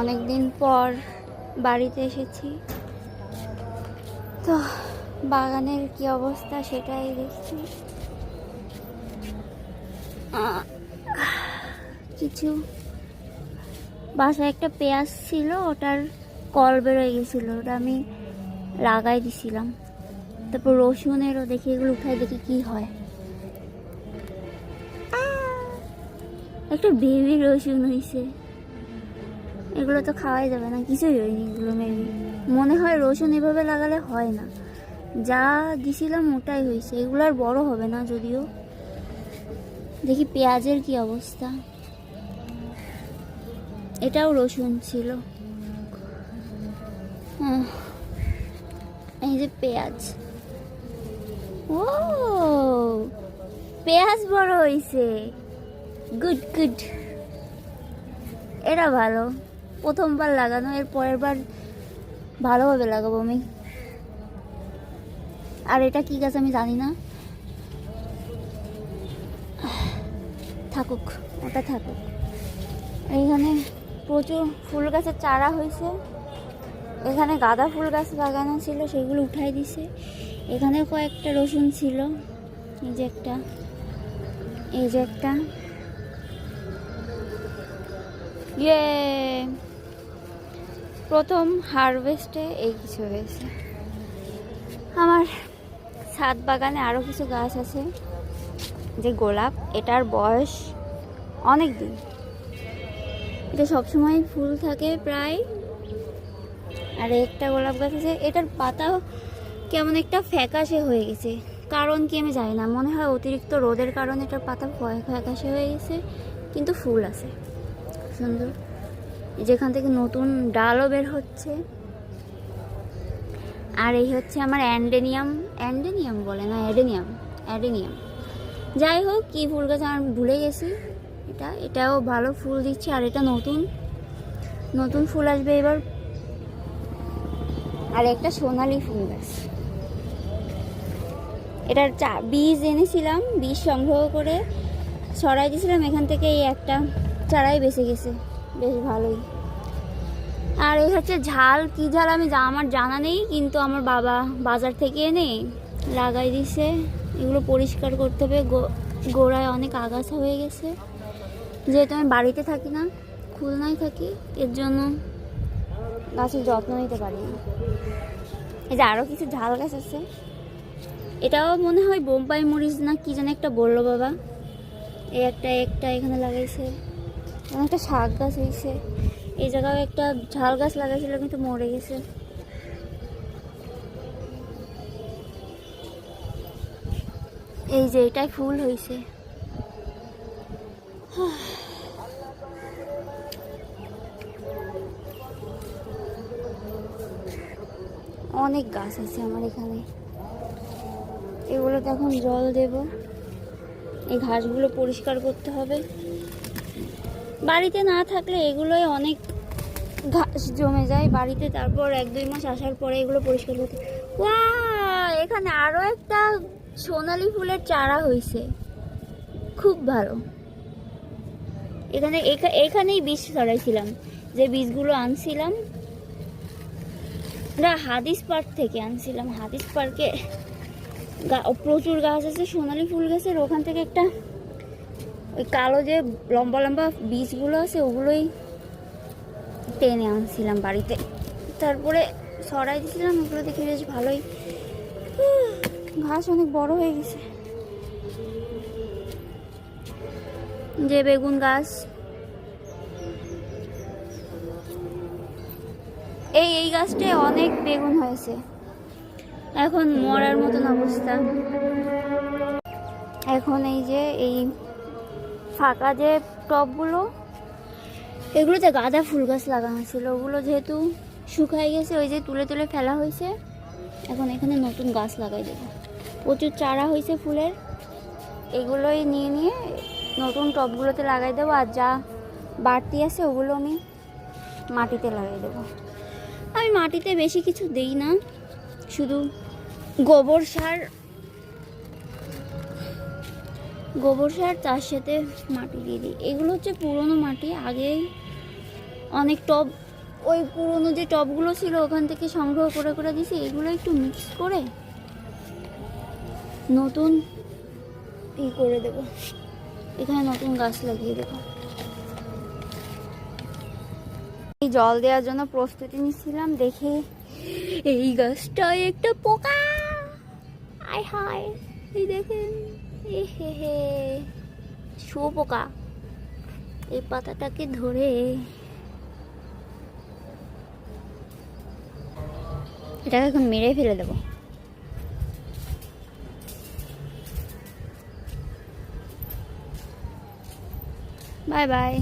অনেক দিন পর বাড়িতে এসেছি। তো বাগানের কি অবস্থা সেটাই দেখছি। কিছু বাসায় একটা পেঁয়াজ ছিল, ওটার কল বেরোয় গেছিল, ওটা আমি লাগাই দিছিলাম। তারপর রসুনেরও দেখি, এগুলো উঠাই দেখি কি হয়। একটা বেবি রসুন হয়েছে এগুলো তো খাওয়াই যাবে না কিছুই হয়নি এগুলো মেবি মনে হয় রসুন এভাবে লাগালে হয় না। যা দিছিলাম ওটাই হয়েছে, এগুলো আর বড়ো হবে না যদিও। দেখি পেঁয়াজের কি অবস্থা। এটাও রসুন ছিল। এই যে পেঁয়াজ। ও পেঁয়াজ বড় হয়েছে। Good good. এটা ভালো। প্রথমবার লাগানো, এর পরের বার ভালোভাবে লাগাবো আমি। আর এটা কি গাছ আমি জানি না। থাকুক, ওটা থাকুক। এইখানে প্রচুর ফুল গাছের চারা হয়েছে। এখানে গাঁদা ফুল গাছ লাগানো ছিল, সেগুলো উঠাই দিছে। এখানে কয়েকটা রসুন ছিল, এই যে একটা, এই যে একটা। ইয়ে প্রথম হারভেস্টে এই কিছু হয়েছে। আমার ছাদ বাগানে আরও কিছু গাছ আছে, যে গোলাপ, এটার বয়স অনেক দিন এটা সবসময় ফুল থাকে প্রায়। আর একটা গোলাপ গাছ আছে, এটার পাতাও কেমন একটা ফ্যাকাশে হয়ে গেছে। কারণ কি আমি জানি না, মনে হয় অতিরিক্ত রোদের কারণে এটার পাতা ফ্যাকাশে হয়ে গেছে, কিন্তু ফুল আছে। সুন্দর। যেখান থেকে নতুন ডালও বের হচ্ছে। আর এই হচ্ছে আমার অ্যান্ডেনিয়াম। অ্যান্ডেনিয়াম বলে না, অ্যাডেনিয়াম অ্যাডেনিয়াম। যাই হোক, কী ফুল গাছ আমি ভুলে গেছি। এটা, এটাও ভালো ফুল দিচ্ছে আর এটা নতুন। নতুন ফুল আসবে এবার। আর একটা সোনালি ফুল গাছ। এটার চা, বীজ এনেছিলাম, বীজ সংগ্রহ করে ছড়াই দিয়েছিলাম। এখান থেকে এই একটা চারাই বেঁচে গেছে। বেশ ভালোই। আর এই হচ্ছে ঝাল। কি ঝাল আমি আমার জানা নেই, কিন্তু আমার বাবা বাজার থেকে এনে লাগাই দিছে। এগুলো পরিষ্কার করতে হবে। গোড়ায় অনেক আগাছা হয়ে গেছে। যেহেতু আমি বাড়িতে থাকি না, খুলনায় থাকি, এর জন্য গাছের যত্ন নিতে পারি না। এই যে আরও কিছু ঝাল গাছ আছে। এটাও মনে হয় বোম্বাই মরিচ না কি যেন একটা বলল বাবা। এই একটা একটা এখানে লাগাইছে। একটা শাক গাছ হয়েছে। এই জায়গায় একটা ঝাল গাছ লাগাইছিল, কিন্তু মরে গেছে। এই যে এটাই ফুল হয়েছে। অনেক গাছ আছে আমার এখানে। এগুলোতে এখন জল দেব। এই ঘাসগুলো পরিষ্কার করতে হবে। বাড়িতে না থাকলে এগুলোই অনেক ঘাস জমে যায় বাড়িতে, তারপর এক দুই মাস আসার পরে এগুলো পরিষ্কার করতে। এখানে আরও একটা সোনালি ফুলের চারা হয়েছে খুব ভালো। এখানে, এখা- এখানেই বীজ ছড়াইছিলাম, যে বীজগুলো আনছিলাম। না, হাদিস পার্ক থেকে আনছিলাম। হাদিস পার্কে প্রচুর গাছ আছে, সোনালি ফুল গাছের ওখান থেকে একটা ওই কালো যে লম্বা লম্বা বীজগুলো আছে, ওগুলোই টেনে আনছিলাম বাড়িতে। তারপরে সরাই দিয়েছিলাম, ওগুলো দেখে বেশ ভালোই, ঘাস অনেক বড় হয়ে গেছে। যে বেগুন গাছ। এই এই গাছটায় অনেক বেগুন হয়েছে। এখন মরার মতন অবস্থা। এখন এই যে, এই ফাঁকা যে টবগুলো এগুলোতে গাঁদা ফুল গাছ লাগানো ছিল। ওগুলো যেহেতু শুকায় গেছে, ওই যে তুলে তুলে ফেলা হয়েছে, এখন এখানে নতুন গাছ লাগাই দেবো। প্রচুর চারা হয়েছে ফুলের, এগুলোই নিয়ে নিয়ে নতুন টবগুলোতে লাগাই দেবো, আর যা বাড়তি আছে ওগুলো আমি মাটিতে লাগাই দেবো। আমি মাটিতে বেশি কিছু দেই না, শুধু গোবর সার গোবর সার, তার সাথে মাটি দিয়ে দিই। এগুলো হচ্ছে পুরনো মাটি। আগেই অনেক টব, ওই পুরনো যে টবগুলো ছিল, ওখান থেকে সংগ্রহ করে করে দিছি। এগুলো একটু মিক্স করে নতুন ই করে দেব। এখানে নতুন গাছ লাগিয়ে দেব। এই জল দেওয়ার জন্য প্রস্তুতি নিচ্ছিলাম। দেখে এই গাছটায় একটা পোকা। আয় হায়, এই দেখেন। হে শুয়োপোকা এই পাতাটাকে ধরে এটাকে এখন মেরে ফেলে দেবো। Bye bye.